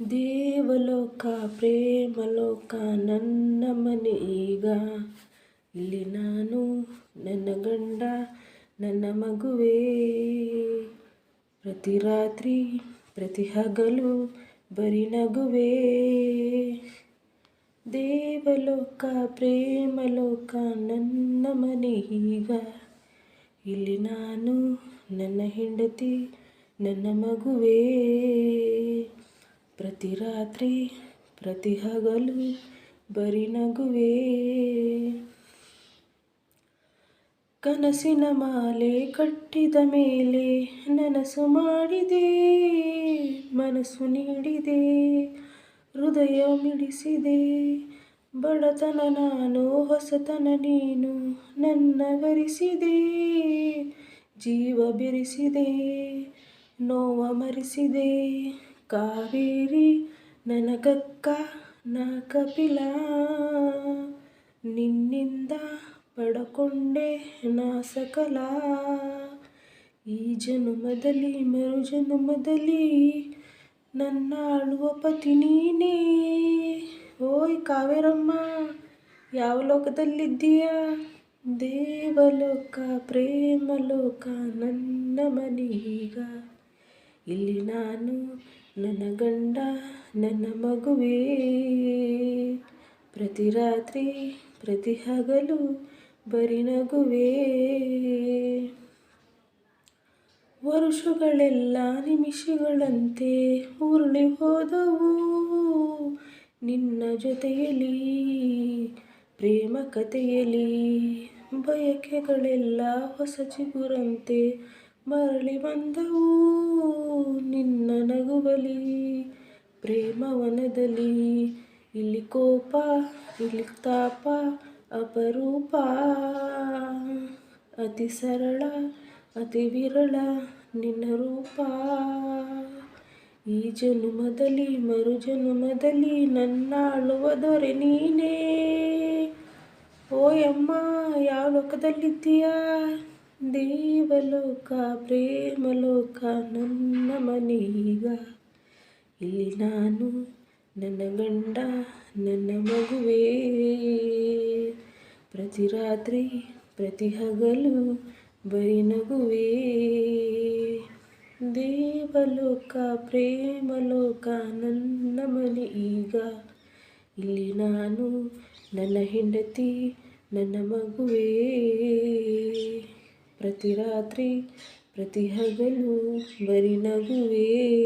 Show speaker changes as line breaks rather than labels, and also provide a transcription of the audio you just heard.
ದೇವಲೋಕ, ಪ್ರೇಮಲೋಕ, ನನ್ನ ಮನೆ ಈಗ. ಇಲ್ಲಿ ನಾನು, ನನ್ನ ಗಂಡ, ನನ್ನ ಮಗುವೇ. ಪ್ರತಿ ರಾತ್ರಿ, ಪ್ರತಿ ಹಗಲು ಬರಿ ನಗುವೇ. ದೇವಲೋಕ, ಪ್ರೇಮಲೋಕ, ನನ್ನ ಮನೆ ಈಗ. ಇಲ್ಲಿ ನಾನು, ನನ್ನ ಹೆಂಡತಿ, ನನ್ನ ಮಗುವೇ. ಪ್ರತಿ ರಾತ್ರಿ, ಪ್ರತಿ ಹಗಲು ಬರಿ ನಗುವೆ. ಕನಸಿನ ಮಾಲೆ ಕಟ್ಟಿದ ಮೇಲೆ ನನಸು ಮಾಡಿದೆ, ಮನಸ್ಸು ನೀಡಿದೆ, ಹೃದಯ ಮಿಡಿಸಿದೆ. ಬಡತನ ನಾನು, ಹೊಸತನ ನೀನು ನನ್ನ ವರಿಸಿದೆ ಜೀವ ಬೆರೆಸಿದೆ, ನೋವ ಮರೆಸಿದೆ. ಕಾವೇರಿ ನನಗಕ್ಕ ನಾ ಕಪಿಲ. ನಿನ್ನಿಂದ ಪಡಕೊಂಡೆ ನಾ ಸಕಲ. ಈ ಜನುಮದಲ್ಲಿ, ಮರು ಜನುಮದಲ್ಲಿ ನನ್ನ ಆಳುವ ಪತಿ ನೀನೇ. ಓಯ್ ಕಾವೇರಮ್ಮ, ಯಾವ ಲೋಕದಲ್ಲಿದ್ದೀಯ? ದೇವಲೋಕ, ಪ್ರೇಮಲೋಕ, ನನ್ನ ಮನೆ ಈಗ ಇಲ್ಲಿ ನಾನು ನನ್ನ ಗಂಡ, ನನ್ನ ಮಗುವೇ. ಪ್ರತಿ ರಾತ್ರಿ, ಪ್ರತಿ ಹಗಲು ಬರಿ ನಗುವೇ. ವರುಷಗಳೆಲ್ಲ ನಿಮಿಷಗಳಂತೆ ಉರುಳಿ ಹೋದವು. ನಿನ್ನ ಜೊತೆಯಲ್ಲಿ, ಪ್ರೇಮ ಕಥೆಯಲ್ಲಿ, ಬಯಕೆಗಳೆಲ್ಲ ಹೊಸ ಚಿಗುರಂತೆ ಮರಳಿ ಬಂದವು. ನಿನ್ನ ನಗುವಲಿ ಪ್ರೇಮವನದಲ್ಲಿ ಇಲ್ಲಿ ಕೋಪ, ಇಲ್ಲಿ ತಾಪ, ಅಪರೂಪ. ಅತಿ ಸರಳ, ಅತಿ ವಿರಳ ನಿನ್ನ ರೂಪ. ಈ ಜನುಮದಲ್ಲಿ ಮರು ಜನುಮದಲ್ಲಿ ನನ್ನಾಳುವ ದೊರೆ ನೀನೇ. ಓಯಮ್ಮ, ಯಾವ ಲೋಕದಲ್ಲಿದ್ದೀಯ? ದೇವಲೋಕ, ಪ್ರೇಮಲೋಕ, ನನ್ನ ಮನೀಗ. ಇಲ್ಲಿ ನಾನು ನನ್ನ ಗಂಡ, ನನ್ನ ಮಗುವೇ. ಪ್ರತಿ ರಾತ್ರಿ, ಪ್ರತಿ ಹಗಲು ಬರಿ ನಗುವೇ. ದೇವಲೋಕ, ಪ್ರೇಮಲೋಕ, ನನ್ನ ಮನೆ ಈಗ. ಇಲ್ಲಿ ನಾನು ನನ್ನ ಹೆಂಡತಿ, ನನ್ನ ಮಗುವೇ. ಪ್ರತಿ ರಾತ್ರಿ, ಪ್ರತಿ ಹಗಲು ಬರಿ ನಗುವೇ.